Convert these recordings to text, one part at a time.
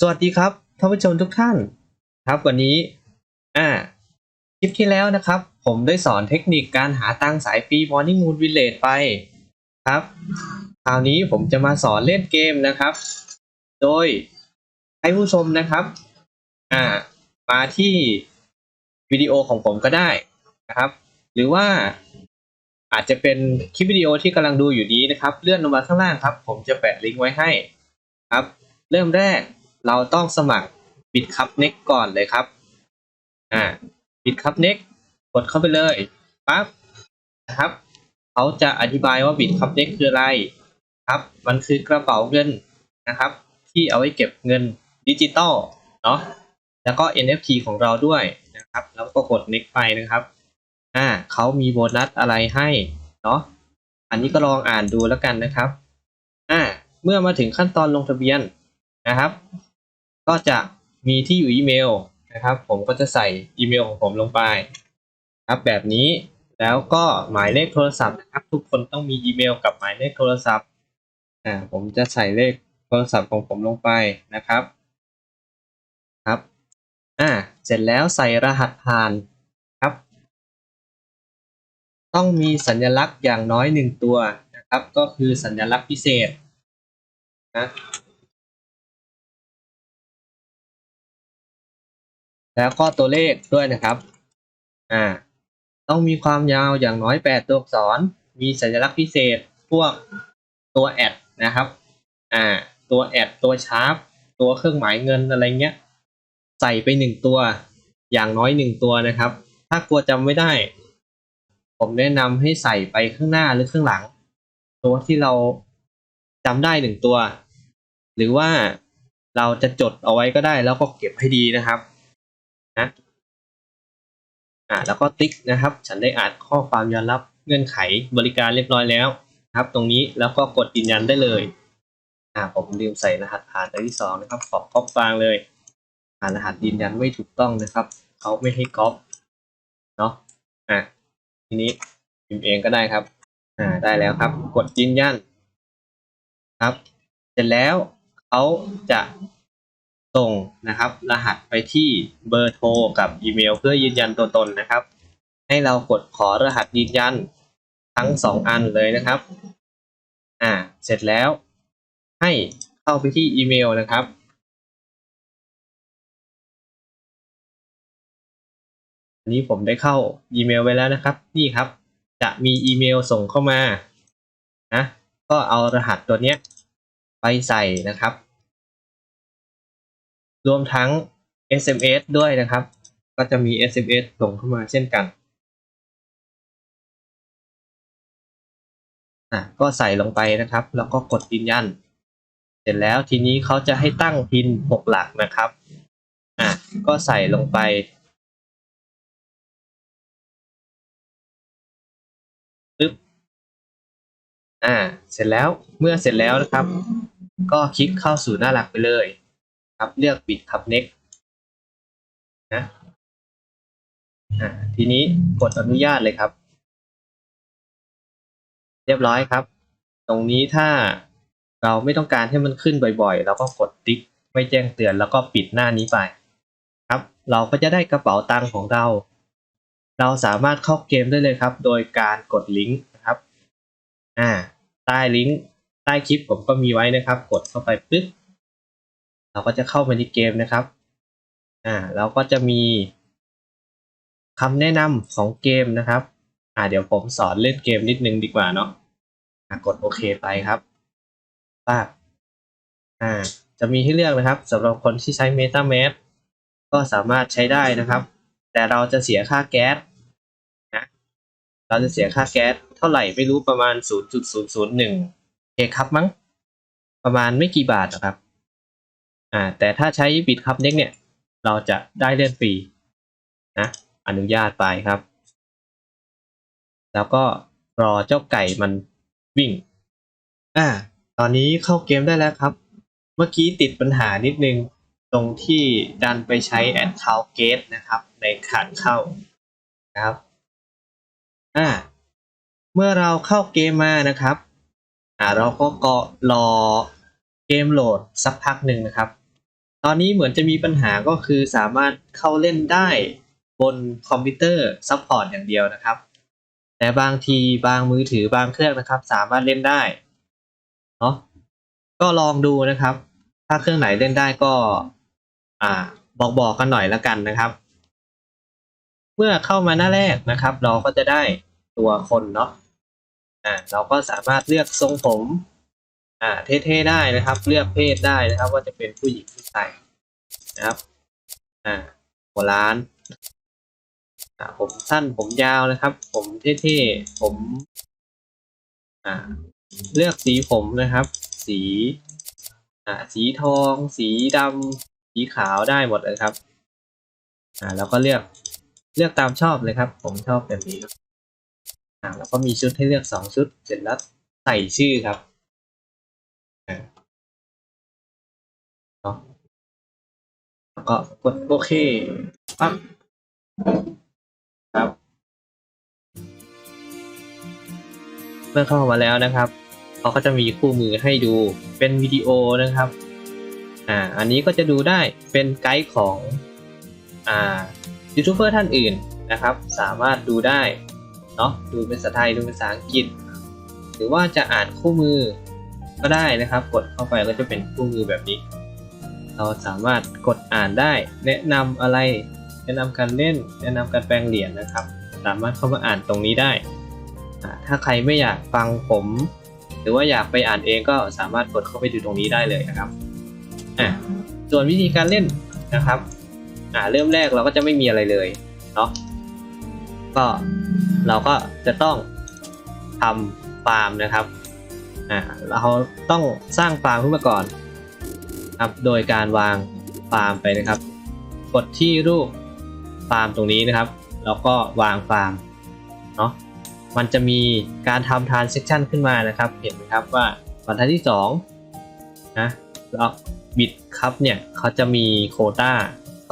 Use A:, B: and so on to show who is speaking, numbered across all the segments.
A: สวัสดีครับท่านผู้ชมทุกท่านครับวันนี้อ่าคลิปที่แล้วนะครับ ผมได้สอนเทคนิคการหาตังสายฟรี Morning Moon Village ไปครับ คราวนี้ผมจะมาสอนเล่นเกมนะครับ โดยให้ผู้ชมนะครับอ่ามาที่วิดีโอของผมก็ได้นะครับ หรือว่าอาจจะเป็นคลิปวิดีโอที่กำลังดูอยู่นี้นะครับ เลื่อนลงมาข้างล่างครับ ผมจะแปะลิงก์ไว้ให้ครับ เริ่มแรก เราต้องสมัครบิตคัพเน็กก่อนเลยครับอ่าบิตคัพเน็กกดเข้าไปเลยปั๊บนะครับเขาจะอธิบายว่าบิตคัพเน็กคืออะไรครับ มันคือกระเป๋าเงินนะครับ ที่เอาไว้เก็บเงินดิจิตอลเนาะแล้วก็ NFT ของเราด้วยนะครับ แล้วก็กด next ไปนะครับอ่าเขามีโบนัสอะไรให้เนาะอันนี้ก็ลองอ่านดูแล้วกันนะครับอ่าเมื่อมาถึงขั้นตอนลงทะเบียนนะครับ ก็จะมีที่อยู่อีเมลนะครับ ผมก็จะใส่อีเมลของผมลงไปครับแบบนี้แล้วก็หมายเลขโทรศัพท์นะครับ ทุกคนต้องมีอีเมลกับหมายเลขโทรศัพท์อ่าผมจะใส่เลขโทรศัพท์ของผมลงไปนะครับครับอ่าเสร็จแล้วใส่รหัสผ่านครับ ต้องมีสัญลักษณ์อย่างน้อยหนึ่งตัวนะครับ ก็คือสัญลักษณ์พิเศษนะ แล้วก็ตัวเลขด้วยนะครับ อ่า ต้องมีความยาวอย่างน้อยแปดตัวอักษร มีสัญลักษณ์พิเศษ พวกตัวแอดนะครับ อ่า ตัวแอด ตัวชาร์ป ตัวเครื่องหมายเงินอะไรเงี้ย ใส่ไปหนึ่งตัว อย่างน้อยหนึ่งตัวนะครับ ถ้ากลัวจำไม่ได้ ผมแนะนำให้ใส่ไปข้างหน้าหรือข้างหลัง ตัวที่เราจำได้หนึ่งตัว หรือว่าเราจะจดเอาไว้ก็ได้แล้วก็เก็บให้ดีนะครับ อ่าแล้วก็ติ๊กนะครับ ฉันได้อ่านข้อความยอมรับเงื่อนไขบริการเรียบร้อยแล้วนะครับ ตรงนี้แล้วก็กดยืนยันได้เลยอ่าผมลืมใส่รหัสผ่านอันที่สองนะครับขอก๊อปฟางเลยอ่ารหัสยืนยันไม่ถูกต้องนะครับเขาไม่ให้ก๊อปเนาะอ่าทีนี้พิมพ์เองก็ได้ครับอ่าได้แล้วครับ กดยืนยันครับ เสร็จแล้วเขาจะ ส่งนะครับ รหัสไปที่เบอร์โทรกับอีเมล เพื่อยืนยันตัวตนนะครับ ให้เรากดขอรหัสยืนยันทั้งสองอันเลยนะครับ อ่า เสร็จแล้ว ให้เข้าไปที่อีเมลนะครับ อันนี้ผมได้เข้าอีเมลไว้แล้วนะครับ นี่ครับ จะมีอีเมลส่งเข้ามา นะ ก็เอารหัสตัวเนี้ยไปใส่นะครับ รวมทั้ง SMS ด้วยนะครับ ก็จะมี SMS ส่งเข้ามาเช่นกันอะก็ใส่ลงไปนะครับ แล้วก็กดยืนยัน เสร็จแล้วทีนี้เขาจะให้ตั้งพินหกหลักนะครับอะก็ใส่ลงไปปึ๊บอ่า เสร็จแล้วเมื่อเสร็จแล้วนะครับ ก็คลิกเข้าสู่หน้าหลักไปเลย ครับเลือกปิดครับ next นะอ่าทีนี้กดอนุญาตเลยครับ เรียบร้อยครับ ตรงนี้ถ้าเราไม่ต้องการให้มันขึ้นบ่อยๆ เราก็กดติ๊กไม่แจ้งเตือนแล้วก็ปิดหน้านี้ไป ครับ เราก็จะได้กระเป๋าตังค์ของเรา เราสามารถเข้าเกมได้เลยครับ โดยการกดลิงก์นะครับอ่าใต้ลิงก์ใต้คลิปผมก็มีไว้นะครับ กดเข้าไปปึ๊บ เราก็จะเข้ามาในเกมนะครับ อ่าเราก็จะมีคำแนะนำของเกมนะครับ อ่าเดี๋ยวผมสอนเล่นเกมนิดนึงดีกว่าเนาะอ่ากดโอเคไปครับป้าอ่า จะมีให้เลือกนะครับสำหรับคนที่ใช้ MetaMask ก็สามารถใช้ได้นะครับ แต่เราจะเสียค่าแก๊สนะเราจะเสียค่าแก๊สเท่าไหร่ไม่รู้ประมาณ 0.001เคครับมั้ง ประมาณไม่กี่บาทนะครับ อ่าแต่ถ้าใช้บิตครับเน็กเนี่ย เราจะได้เล่นฟรีนะอนุญาตไปครับ แล้วก็รอเจ้าไก่มันวิ่ง อ่า ตอนนี้เข้าเกมได้แล้วครับ เมื่อกี้ติดปัญหานิดนึงตรงที่ดันไปใช้แอดคาวเกตนะครับ ในขาดเข้านะครับ อ่า เมื่อเราเข้าเกมมานะครับ อ่าเราก็ก็รอ เกมโหลดสักพักหนึ่งนะครับ ตอนนี้เหมือนจะมีปัญหาก็คือสามารถเข้าเล่นได้บนคอมพิวเตอร์ซัพพอร์ตอย่างเดียวนะครับ แต่บางทีบางมือถือบางเครื่องนะครับ สามารถเล่นได้เนาะก็ลองดูนะครับ ถ้าเครื่องไหนเล่นได้ก็ อ่า บอกบอกกันหน่อยละกันนะครับ เมื่อเข้ามาหน้าแรกนะครับ เราก็จะได้ตัวคนเนาะอ่าเราก็สามารถเลือกทรงผม อ่าเท่ๆได้นะครับ เลือกเพศได้นะครับ ว่าจะเป็นผู้หญิงผู้ชายนะครับอ่าหัวล้านอ่าผมสั้นผมยาวนะครับ ผมเท่ๆผมอ่าเลือกสีผมนะครับ สีอ่าสีทอง สีดำสีขาวได้หมดเลยครับอ่าแล้วก็เลือกเลือกตามชอบเลยครับ ผมชอบแบบนี้อ่าแล้วก็มีชุดให้เลือกสองชุด เสร็จแล้วใส่ชื่อครับ นาะแล้วก็กดโอเคปั๊บครับ เมื่อเข้ามาแล้วนะครับเขาก็จะมีคู่มือให้ดูเป็นวิดีโอนะครับอ่าอันนี้ก็จะดูได้เป็นไกด์ของอ่ายูทูบเบอร์ท่านอื่นนะครับ สามารถดูได้เนาะดูเป็นภาษาไทยดูเป็นภาษาอังกฤษ หรือว่าจะอ่านคู่มือก็ได้นะครับ กดเข้าไปก็จะเป็นคู่มือแบบนี้ เราสามารถกดอ่านได้ แนะนำอะไร แนะนำการเล่น แนะนำการแปลงเหรียญนะครับ สามารถเข้ามาอ่านตรงนี้ได้ ถ้าใครไม่อยากฟังผม หรือว่าอยากไปอ่านเองก็สามารถกดเข้าไปดูตรงนี้ได้เลยนะครับอะส่วนวิธีการเล่นนะครับอ่าเริ่มแรกเราก็จะไม่มีอะไรเลยเนาะก็เราก็จะต้องทำฟาร์มนะครับอ่าเราต้องสร้างฟาร์มขึ้นมาก่อน ครับโดยการวางฟาร์มไปนะครับ กดที่รูปฟาร์มตรงนี้นะครับ แล้วก็วางฟาร์มเนาะมันจะมีการทำทานเซ c ชันขึ้นมานะครับ เห็นไหมครับว่าบรรทัดที่2นะแล้วบิตครับเนี่ยเขาจะมีโคต้า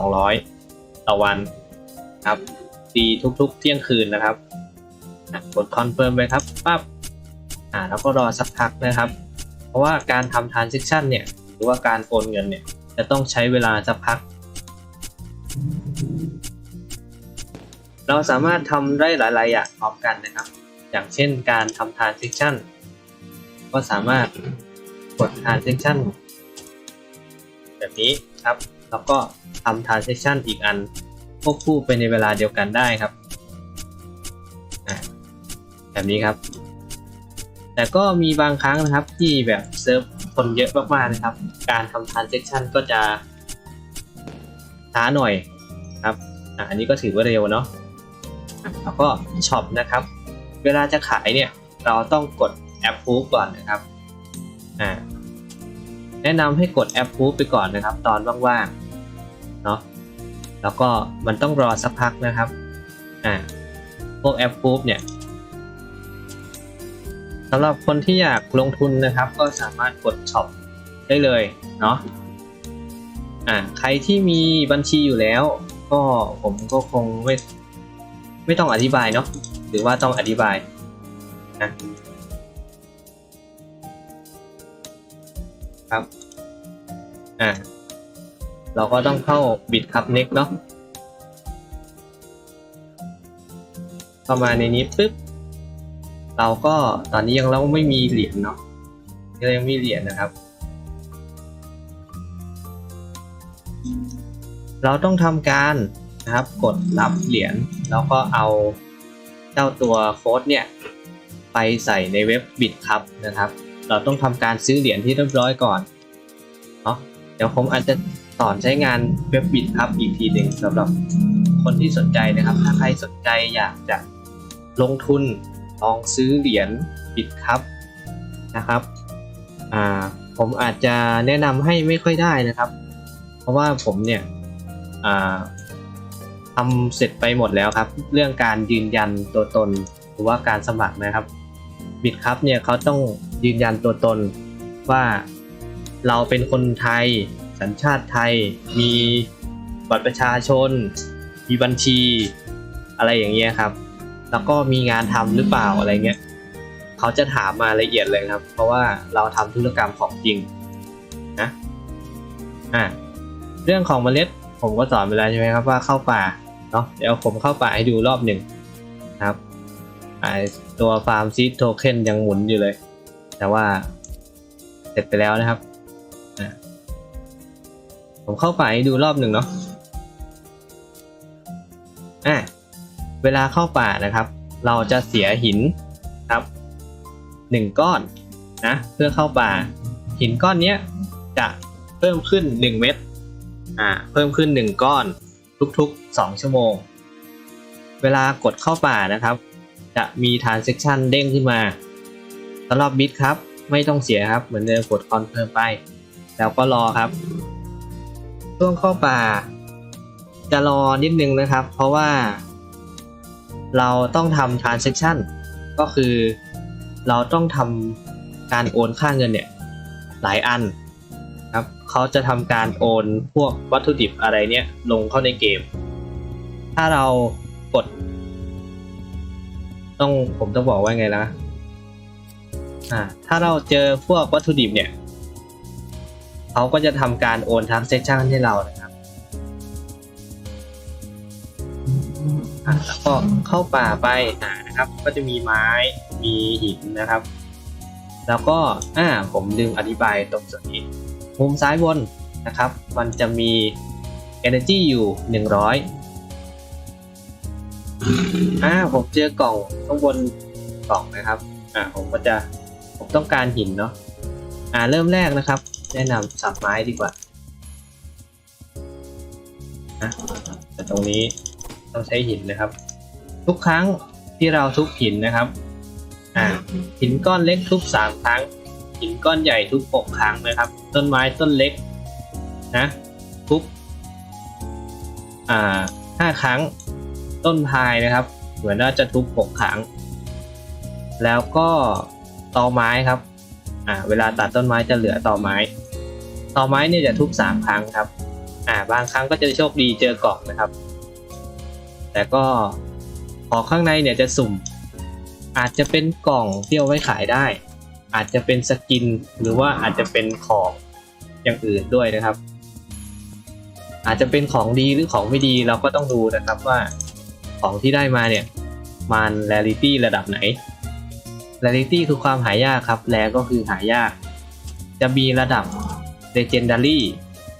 A: 200 ต่อวันครับตีทุกๆ เที่ยงคืนนะครับกดคอนเฟิร์มไปครับปั๊บอ่าแล้วก็รอสักพักนะครับ เพราะว่าการทำ transaction เนี่ย รือว่าการโอนเงินเนี่ย จะต้องใช้เวลาสักพัก เราสามารถทำได้หลายๆอย่างพร้อมกันนะครับ อย่างเช่นการทำ transaction ก็สามารถกด transaction แบบนี้ครับ แล้วก็ทำ transaction อีกอันควบคู่ไปในเวลาเดียวกันได้ครับ แบบนี้ครับ แต่ก็มีบางครั้งนะครับที่แบบเซิร์ฟ คนเยอะมากๆนะครับ การทำ transaction ก็จะช้าหน่อยครับอันนี้ก็ถือว่าเร็วเนาะแล้วก็ช็อปนะครับ เวลาจะขายเนี่ยเราต้องกด approve ก่อนนะครับอ่าแนะนำให้กด approve ไปก่อนนะครับ ตอนว่างๆเนาะแล้วก็มันต้องรอสักพักนะครับอ่าพวก approve เนี่ย สำหรับคนที่อยากลงทุนนะครับ ก็สามารถกดช็อปได้เลยเนาะอ่าใครที่มีบัญชีอยู่แล้ว ก็ผมก็คงไม่ไม่ต้องอธิบายเนาะหรือว่าต้องอธิบายนะครับ อ่า เราก็ต้องเข้าบิตคับเน็กเนาะเข้ามาในนี้ปุ๊บ เราก็ตอนนี้ยังเราไม่มีเหรียญเนาะยังไม่มีเหรียญนะครับ เราต้องทำการนะครับกดรับเหรียญแล้วก็เอาเจ้าตัวโค้ดเนี่ยไปใส่ในเว็บบิตครับนะครับ เราต้องทำการซื้อเหรียญที่เรียบร้อยก่อนเนาะเดี๋ยวผมอาจจะสอนใช้งานเว็บบิตครับอีกทีหนึ่งสำหรับคนที่สนใจนะครับ ถ้าใครสนใจอยากจะลงทุน ลองซื้อเหรียญบิตครับนะครับอ่าผมอาจจะแนะนำให้ไม่ค่อยได้นะครับ เพราะว่าผมเนี่ยอ่าทำเสร็จไปหมดแล้วครับ เรื่องการยืนยันตัวตนหรือว่าการสมัครนะครับบิตครับเนี่ยเขาต้องยืนยันตัวตนว่าเราเป็นคนไทย สัญชาติไทย มีบัตรประชาชน มีบัญชี อะไรอย่างเงี้ยครับ แล้วก็มีงานทำหรือเปล่าอะไรเงี้ยเขาจะถามมาละเอียดเลยครับ เพราะว่าเราทำธุรกรรมของจริงนะอะเรื่องของเมล็ดผมก็สอนไปแล้วใช่ไหมครับว่าเข้าป่าเนาะเดี๋ยวผมเข้าป่าให้ดูรอบหนึ่งนะครับไอตัวฟาร์มซีดโทเค็นยังหมุนอยู่เลย แต่ว่าเสร็จไปแล้วนะครับอะผมเข้าป่าให้ดูรอบหนึ่งเนาะอะ เวลาเข้าป่านะครับ เราจะเสียหินครับหนึ่งก้อนนะเพื่อเข้าป่า หินก้อนนี้จะเพิ่มขึ้น 1 เม็ดอ่าเพิ่มขึ้น 1 ก้อนทุกๆ 2 ชั่วโมง เวลากดเข้าป่านะครับ จะมี transaction เด้งขึ้นมาสำหรับบิตครับ ไม่ต้องเสียครับ เหมือนเดิมกดคอนเฟิร์มไป แล้วก็รอครับ ช่วงเข้าป่า จะรอนิดนึงนะครับ เพราะว่า เราต้องทำ transaction ก็คือเราต้องทำการโอนค่าเงินเนี่ยหลายอันครับเขาจะทำการโอนพวกวัตถุดิบอะไรเนี่ยลงเข้าในเกม ถ้าเรากด ต้องผมต้องบอกว่าไงนะอ่าถ้าเราเจอพวกวัตถุดิบเนี่ยเขาก็จะทำการโอนทางเซสชันให้เรานะ อะแล้วก็เข้าป่าไปอ่านะครับ ก็จะมีไม้มีหินนะครับ แล้วก็อ่าผมลืมอธิบายตรงส่วนนี้มุมซ้ายบนนะครับ มันจะมี energy อยู่ 100อ่าผมเจอกล่องข้างบนกล่องนะครับอ่าผมก็จะผมต้องการหินเนาะอ่าเริ่มแรกนะครับ แนะนำสับไม้ดีกว่านะแต่ตรงนี้ ต้องใช้หินนะครับ ทุกครั้งที่เราทุบหินนะครับอ่าหินก้อนเล็กทุบสามครั้ง หินก้อนใหญ่ทุบหกครั้งนะครับ ต้นไม้ต้นเล็กนะทุบอ่าห้าครั้ง ต้นพายนะครับ เหมือนว่าจะทุบหกครั้ง แล้วก็ตอไม้ครับอ่าเวลาตัดต้นไม้จะเหลือตอไม้ตอไม้เนี่ยจะทุบสามครั้งครับอ่าบางครั้งก็จะโชคดีเจอกล่องนะครับ แต่ก็ของข้างในเนี่ยจะสุ่ม อาจจะเป็นกล่องที่เอาไว้ขายได้ อาจจะเป็นสกินหรือว่าอาจจะเป็นของอย่างอื่นด้วยนะครับ อาจจะเป็นของดีหรือของไม่ดีเราก็ต้องดูนะครับว่าของที่ได้มาเนี่ยมัน rarity ระดับไหน rarity คือความหายากครับ แรก็คือหายาก จะมีระดับ legendary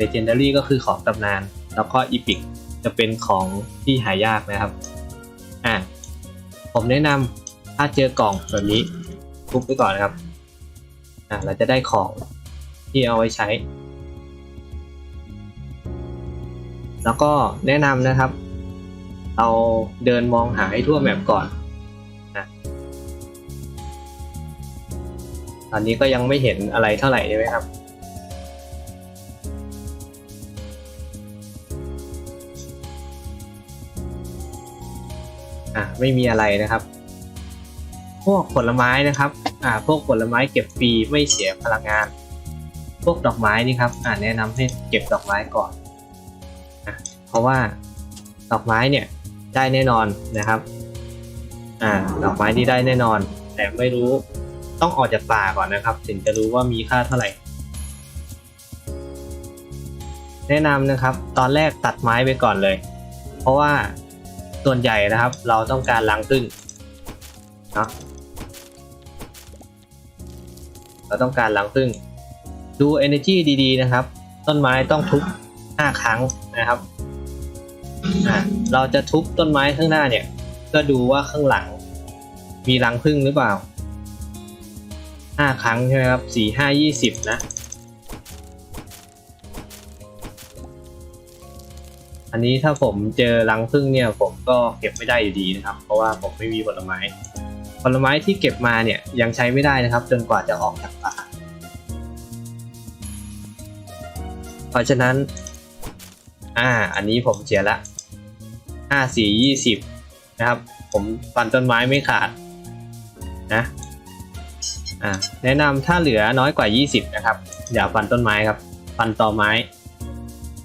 A: legendary ก็คือของตำนาน แล้วก็ epic จะเป็นของที่หายากนะครับ อะผมแนะนำถ้าเจอกล่องแบบนี้ทุบไปก่อนนะครับ อะเราจะได้ของที่เอาไว้ใช้ แล้วก็แนะนำนะครับเราเดินมองหาให้ทั่วแมปก่อนนะตอนนี้ก็ยังไม่เห็นอะไรเท่าไหร่ใช่ไหมครับ อะไม่มีอะไรนะครับ พวกผลไม้นะครับอ่าพวกผลไม้เก็บฟรีไม่เสียพลังงาน พวกดอกไม้นี่ครับอ่าแนะนำให้เก็บดอกไม้ก่อนนะเพราะว่าดอกไม้เนี่ยได้แน่นอนนะครับอ่าดอกไม้ที่ได้แน่นอน แต่ไม่รู้ต้องออกจากป่าก่อนนะครับ ถึงจะรู้ว่ามีค่าเท่าไหร่ แนะนำนะครับ ตอนแรกตัดไม้ไปก่อนเลย เพราะว่า ส่วนใหญ่นะครับ เราต้องการล้างพึ่งเนาะเราต้องการรังผึ้งดู energy ดีๆนะครับ ต้นไม้ต้องทุบ5ครั้งนะครับเราจะทุบต้นไม้ข้างหน้าเนี่ย ก็ดูว่าข้างหลัง มีรังผึ้งหรือเปล่า5ครั้งใช่ไหมครับ4 5 20 นะ อันนี้ถ้าผมเจอรังผึ้งเนี่ยผมก็เก็บไม่ได้อยู่ดีนะครับ เพราะว่าผมไม่มีผลไม้ ผลไม้ที่เก็บมาเนี่ยยังใช้ไม่ได้นะครับ จนกว่าจะออกจากป่าเพราะฉะนั้น อ่า อันนี้ผมเสียละห้าสี่ยี่สิบนะครับ ผมฟันต้นไม้ไม่ขาดนะอ่าแนะนำถ้าเหลือน้อยกว่า 20 นะครับอย่าฟันต้นไม้ครับ ฟันตอไม้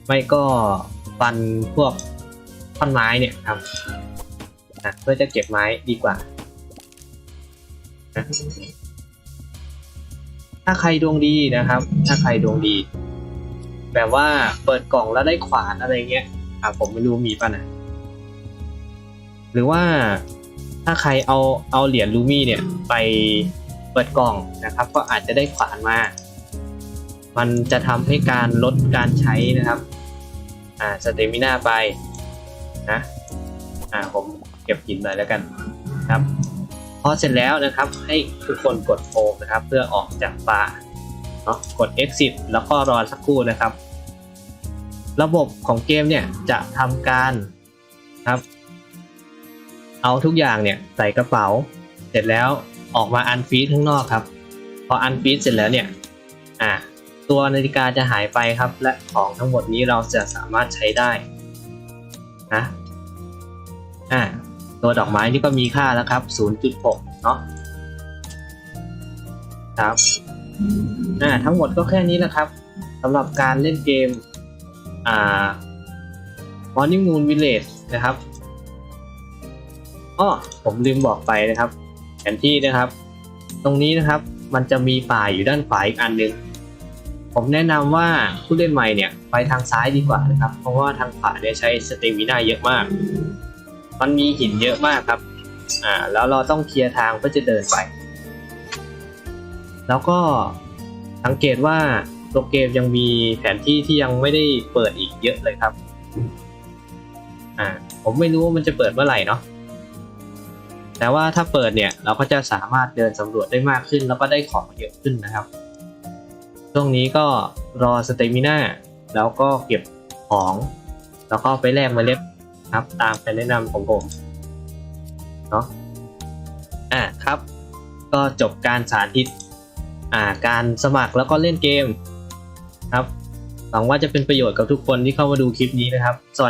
A: ไม่ก็ ฟันพวกท่อนไม้เนี่ยครับนะเพื่อจะเก็บไม้ดีกว่าถ้าใครดวงดีนะครับ ถ้าใครดวงดี แบบว่าเปิดกล่องแล้วได้ขวานอะไรเงี้ยอะผมไม่รู้มีป่ะนะหรือว่าถ้าใครเอาเอาเหรียญลูมี่เนี่ยไปเปิดกล่องนะครับ ก็อาจจะได้ขวานมา มันจะทำให้การลดการใช้นะครับ อ่าสเตมิน่าไปนะอ่าผมเก็บหินเลยแล้วกันครับพอเสร็จแล้วนะครับให้ทุกคนกดโฟมนะครับ เพื่อออกจากป่าเนาะกด exit แล้วก็รอสักครู่นะครับ ระบบของเกมเนี่ยจะทำการครับ เอาทุกอย่างเนี่ยใส่กระเป๋า เสร็จแล้วออกมาอันฟีดข้างนอกครับ พออันฟีดเสร็จแล้วเนี่ย อ่า ตัวนาฬิกาจะหายไปครับ และของทั้งหมดนี้เราจะสามารถใช้ได้นะอ่าตัวดอกไม้นี่ก็มีค่าแล้วครับ 0.6 เนาะครับอ่าทั้งหมดก็แค่นี้แหละครับสำหรับการเล่นเกมอ่า Morning Moon Village นะครับอ้อผมลืมบอกไปนะครับ แผนที่นะครับ ตรงนี้นะครับมันจะมีป่าอยู่ด้านขวาอีกอันหนึง ผมแนะนำว่าผู้เล่นใหม่เนี่ยไปทางซ้ายดีกว่านะครับ เพราะว่าทางขวาเนี่ยใช้สเตมิน่าเยอะมาก มันมีหินเยอะมากครับ อ่า แล้วเราต้องเคลียร์ทางเพื่อจะเดินไป แล้วก็สังเกตว่าตัวเกมยังมีแผนที่ที่ยังไม่ได้เปิดอีกเยอะเลยครับ อ่า ผมไม่รู้ว่ามันจะเปิดเมื่อไหร่เนาะ แต่ว่าถ้าเปิดเนี่ยเราก็จะสามารถเดินสำรวจได้มากขึ้น แล้วก็ได้ของเยอะขึ้นนะครับ ช่วงนี้ก็รอสเตมิน่าแล้วก็เก็บของ แล้วก็ไปแลกเมล็ดครับ ตามคำแนะนำของผมเนาะอะครับ ก็จบการสาธิตอ่าการสมัครแล้วก็เล่นเกมครับหวังว่าจะเป็นประโยชน์กับทุกคนที่เข้ามาดูคลิปนี้นะครับ สวัสดี